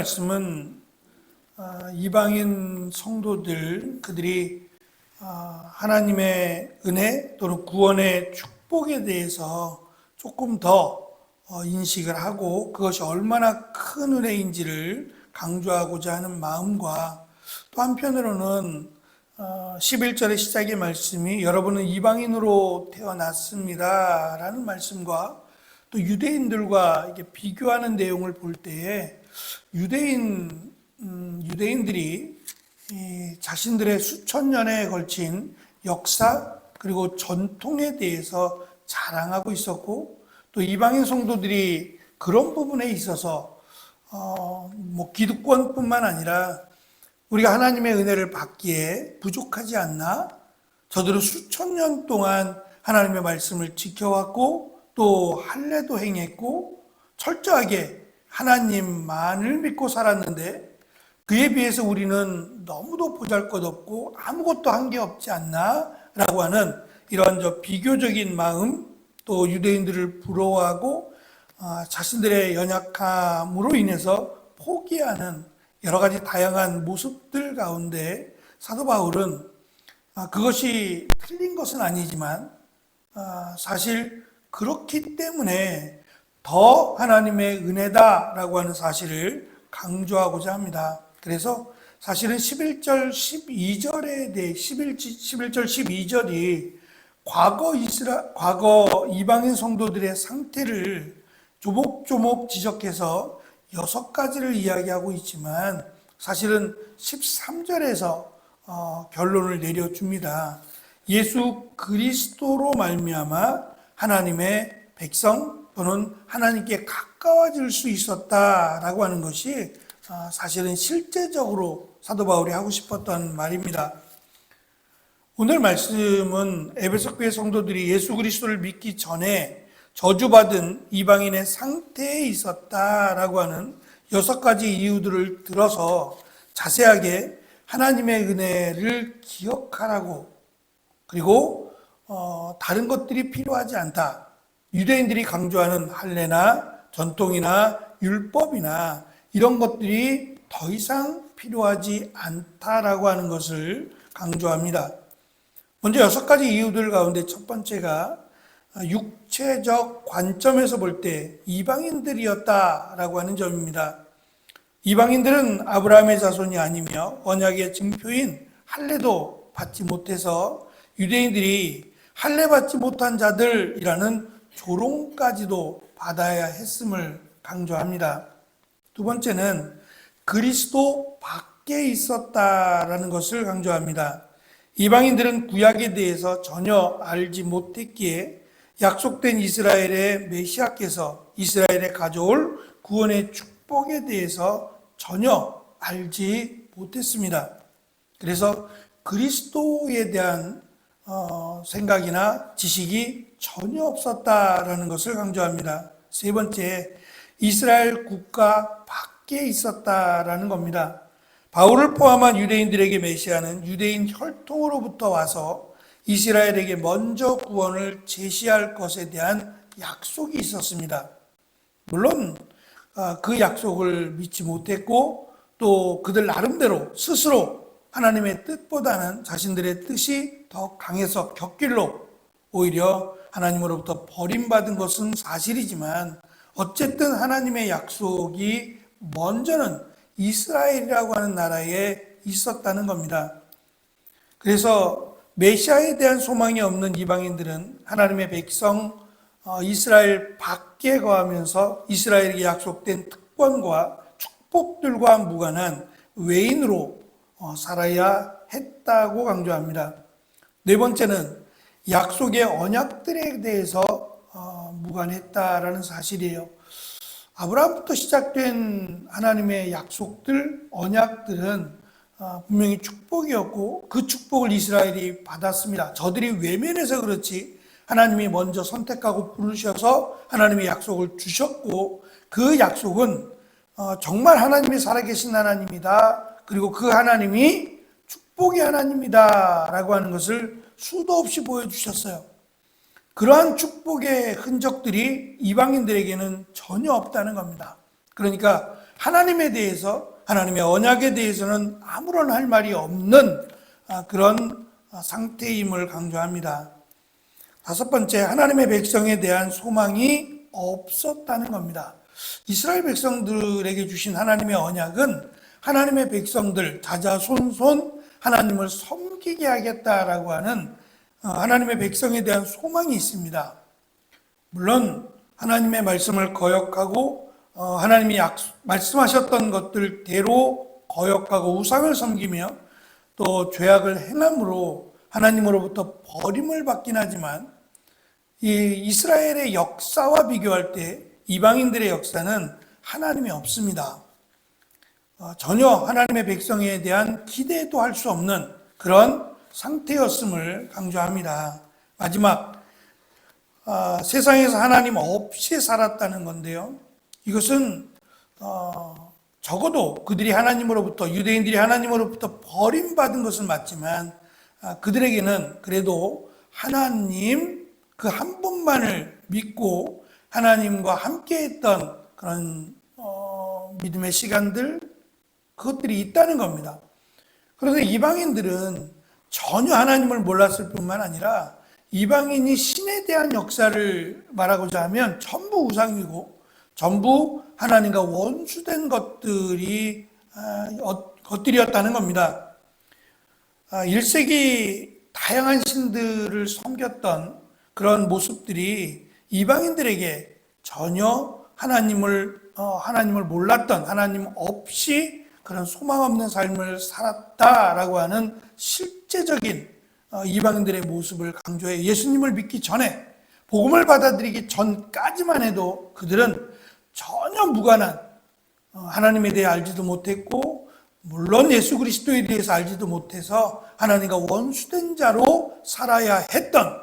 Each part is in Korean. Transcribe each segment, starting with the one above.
말씀은 아, 이방인 성도들 그들이 아, 하나님의 은혜 또는 구원의 축복에 대해서 조금 더 어, 인식을 하고 그것이 얼마나 큰 은혜인지를 강조하고자 하는 마음과 또 한편으로는 11절의 시작의 말씀이 여러분은 이방인으로 태어났습니다. 라는 말씀과 또 유대인들과 비교하는 내용을 볼 때에 유대인, 음, 유대인들이 이 자신들의 수천 년에 걸친 역사 그리고 전통에 대해서 자랑하고 있었고 또 이방인 성도들이 그런 부분에 있어서 어, 뭐 기득권뿐만 아니라 우리가 하나님의 은혜를 받기에 부족하지 않나? 저들은 수천 년 동안 하나님의 말씀을 지켜왔고 또 할례도 행했고 철저하게 하나님만을 믿고 살았는데 그에 비해서 우리는 너무도 보잘 것 없고 아무것도 한 게 없지 않나? 라고 하는 이러한 저 비교적인 마음 또 유대인들을 부러워하고 아, 자신들의 연약함으로 인해서 포기하는 여러 가지 다양한 모습들 가운데 사도 바울은 아, 그것이 틀린 것은 아니지만 아, 사실 그렇기 때문에 더 하나님의 은혜다라고 하는 사실을 강조하고자 합니다. 그래서 사실은 11절 12절에 대해 11, 11절 12절이 과거 이스라 과거 이방인 성도들의 상태를 조목조목 지적해서 여섯 가지를 이야기하고 있지만 사실은 13절에서 어, 결론을 내려줍니다. 예수 그리스도로 말미암아 하나님의 백성 또는 하나님께 가까워질 수 있었다라고 하는 것이 어, 사실은 실제적으로 사도 바울이 하고 싶었던 말입니다. 오늘 말씀은 에베소 교회 성도들이 예수 그리스도를 믿기 전에 저주받은 이방인의 상태에 있었다라고 하는 여섯 가지 이유들을 들어서 자세하게 하나님의 은혜를 기억하라고 그리고 어, 다른 것들이 필요하지 않다. 유대인들이 강조하는 할례나 전통이나 율법이나 이런 것들이 더 이상 필요하지 않다라고 하는 것을 강조합니다. 먼저 여섯 가지 이유들 가운데 첫 번째가 육체적 관점에서 볼 때 이방인들이었다라고 하는 점입니다. 이방인들은 아브라함의 자손이 아니며 언약의 증표인 할례도 받지 못해서 유대인들이 할례 받지 못한 자들이라는 조롱까지도 받아야 했음을 강조합니다. 두 번째는 그리스도 밖에 있었다라는 것을 강조합니다. 이방인들은 구약에 대해서 전혀 알지 못했기에 약속된 이스라엘의 메시아께서 이스라엘에 가져올 구원의 축복에 대해서 전혀 알지 못했습니다. 그래서 그리스도에 대한 어, 생각이나 지식이 전혀 없었다라는 것을 강조합니다. 세 번째, 이스라엘 국가 밖에 있었다라는 겁니다. 바울을 포함한 유대인들에게 메시아는 유대인 혈통으로부터 와서 이스라엘에게 먼저 구원을 제시할 것에 대한 약속이 있었습니다. 물론 아, 그 약속을 믿지 못했고 또 그들 나름대로 스스로 하나님의 뜻보다는 자신들의 뜻이 더 강해서 격길로 오히려 하나님으로부터 버림받은 것은 사실이지만 어쨌든 하나님의 약속이 먼저는 이스라엘이라고 하는 나라에 있었다는 겁니다. 그래서 메시아에 대한 소망이 없는 이방인들은 하나님의 백성 어, 이스라엘 밖에 거하면서 이스라엘에게 약속된 특권과 축복들과 무관한 외인으로 어, 살아야 했다고 강조합니다. 네 번째는 약속의 언약들에 대해서 어, 무관했다라는 사실이에요. 아브라함부터 시작된 하나님의 약속들, 언약들은 분명히 축복이었고 그 축복을 이스라엘이 받았습니다. 저들이 외면해서 그렇지 하나님이 먼저 선택하고 부르셔서 하나님의 약속을 주셨고 그 약속은 어, 정말 하나님이 살아계신 하나님이다. 그리고 그 하나님이 축복의 하나님이다. 라고 하는 것을 수도 없이 보여주셨어요. 그러한 축복의 흔적들이 이방인들에게는 전혀 없다는 겁니다. 그러니까 하나님에 대해서 하나님의 언약에 대해서는 아무런 할 말이 없는 아, 그런 아, 상태임을 강조합니다. 다섯 번째, 하나님의 백성에 대한 소망이 없었다는 겁니다. 이스라엘 백성들에게 주신 하나님의 언약은 하나님의 백성들 자자손손 하나님을 섬기게 하겠다라고 하는 어, 하나님의 백성에 대한 소망이 있습니다. 물론 하나님의 말씀을 거역하고 어, 하나님이 약, 말씀하셨던 것들대로 거역하고 우상을 섬기며 또 죄악을 행함으로 하나님으로부터 버림을 받긴 하지만 이 이스라엘의 역사와 비교할 때 이방인들의 역사는 하나님이 없습니다. 어, 전혀 하나님의 백성에 대한 기대도 할 수 없는 그런 상태였음을 강조합니다. 마지막 어, 세상에서 하나님 없이 살았다는 건데요. 이것은 어, 적어도 그들이 하나님으로부터 유대인들이 하나님으로부터 버림받은 것은 맞지만 아, 그들에게는 그래도 하나님 그 한 분만을 믿고 하나님과 함께했던 그런 어, 믿음의 시간들 그것들이 있다는 겁니다. 그런데 이방인들은 전혀 하나님을 몰랐을 뿐만 아니라 이방인이 신에 대한 역사를 말하고자 하면 전부 우상이고 전부 하나님과 원수된 것들이 아, 어, 것들이었다는 겁니다. 1세기 아, 다양한 신들을 섬겼던 그런 모습들이 이방인들에게 전혀 하나님을 어, 하나님을 몰랐던 하나님 없이 그런 소망 없는 삶을 살았다라고 하는 실제적인 어, 이방인들의 모습을 강조해 예수님을 믿기 전에 복음을 받아들이기 전까지만 해도 그들은 전혀 무관한 어, 하나님에 대해 알지도 못했고 물론 예수 그리스도에 대해서 알지도 못해서 하나님과 원수된 자로 살아야 했던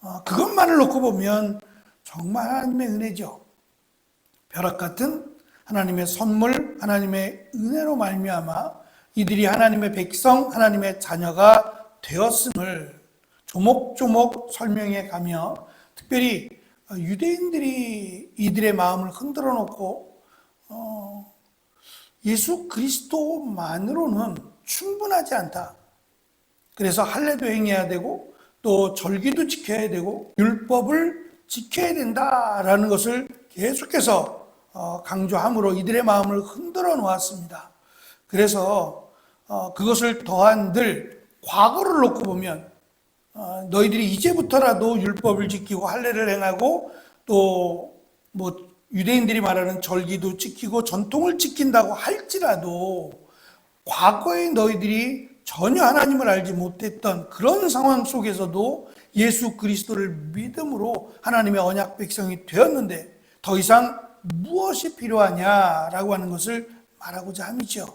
어, 그것만을 놓고 보면 정말 하나님의 은혜죠. 벼락 같은 하나님의 선물, 하나님의 은혜로 말미암아 이들이 하나님의 백성, 하나님의 자녀가 되었음을 조목조목 설명해 가며 특별히 유대인들이 이들의 마음을 흔들어 놓고 어, 예수 그리스도만으로는 충분하지 않다. 그래서 할례도 행해야 되고 또 절기도 지켜야 되고 율법을 지켜야 된다라는 것을 계속해서 어, 강조함으로 이들의 마음을 흔들어 놓았습니다. 그래서 어, 그것을 더한들 과거를 놓고 보면 어, 너희들이 이제부터라도 율법을 지키고 할례를 행하고 또 뭐 유대인들이 말하는 절기도 지키고 전통을 지킨다고 할지라도 과거에 너희들이 전혀 하나님을 알지 못했던 그런 상황 속에서도 예수 그리스도를 믿음으로 하나님의 언약 백성이 되었는데 더 이상 무엇이 필요하냐라고 하는 것을 말하고자 함이죠.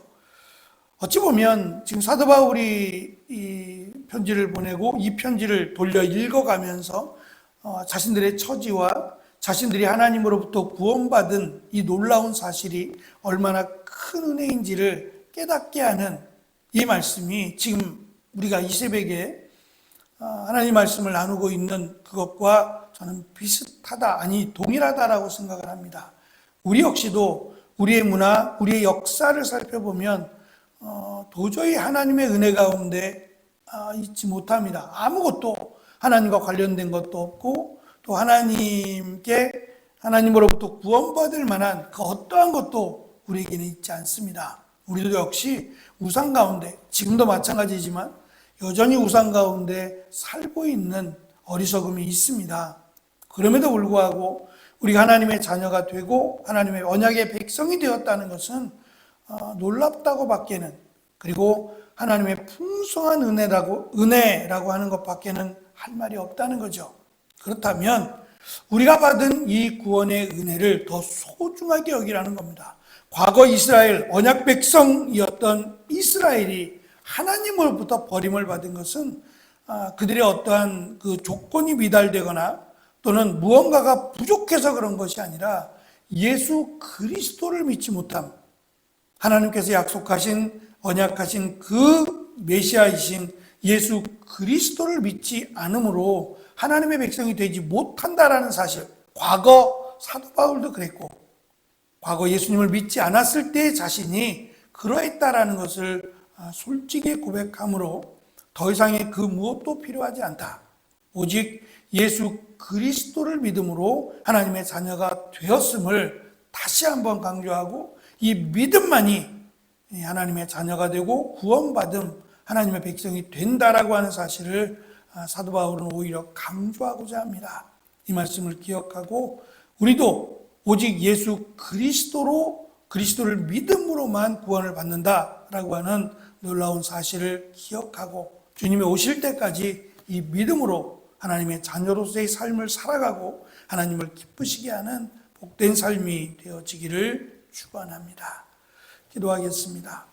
어찌 보면 지금 사도 바울이 이 편지를 보내고 이 편지를 돌려 읽어가면서 어, 자신들의 처지와 자신들이 하나님으로부터 구원받은 이 놀라운 사실이 얼마나 큰 은혜인지를 깨닫게 하는 이 말씀이 지금 우리가 이 새벽에 어, 하나님 말씀을 나누고 있는 그것과 저는 비슷하다, 아니 동일하다라고 생각을 합니다. 우리 역시도 우리의 문화, 우리의 역사를 살펴보면 어, 도저히 하나님의 은혜 가운데 어, 있지 못합니다. 아무것도 하나님과 관련된 것도 없고 또 하나님께 하나님으로부터 구원받을 만한 그 어떠한 것도 우리에게는 있지 않습니다. 우리도 역시 우상 가운데 지금도 마찬가지지만 여전히 우상 가운데 살고 있는 어리석음이 있습니다. 그럼에도 불구하고 우리가 하나님의 자녀가 되고 하나님의 언약의 백성이 되었다는 것은 어, 놀랍다고 밖에는 그리고 하나님의 풍성한 은혜라고 은혜라고 하는 것 밖에는 할 말이 없다는 거죠. 그렇다면 우리가 받은 이 구원의 은혜를 더 소중하게 여기라는 겁니다. 과거 이스라엘 언약 백성이었던 이스라엘이 하나님으로부터 버림을 받은 것은 아, 그들의 어떠한 그 조건이 미달되거나 또는 무언가가 부족해서 그런 것이 아니라 예수 그리스도를 믿지 못함. 하나님께서 약속하신 언약하신 그 메시아이신 예수 그리스도를 믿지 않으므로 하나님의 백성이 되지 못한다라는 사실. 과거 사도 바울도 그랬고 과거 예수님을 믿지 않았을 때 자신이 그러했다라는 것을 아, 솔직히 고백함으로 더 이상의 그 무엇도 필요하지 않다. 오직 예수 그리스도를 믿음으로 하나님의 자녀가 되었음을 다시 한번 강조하고 이 믿음만이 하나님의 자녀가 되고 구원받음 하나님의 백성이 된다라고 하는 사실을 아, 사도 바울은 오히려 강조하고자 합니다. 이 말씀을 기억하고 우리도 오직 예수 그리스도로 그리스도를 믿음으로만 구원을 받는다라고 하는 놀라운 사실을 기억하고 주님이 오실 때까지 이 믿음으로 하나님의 자녀로서의 삶을 살아가고 하나님을 기쁘시게 하는 복된 삶이 되어지기를 축원합니다. 기도하겠습니다.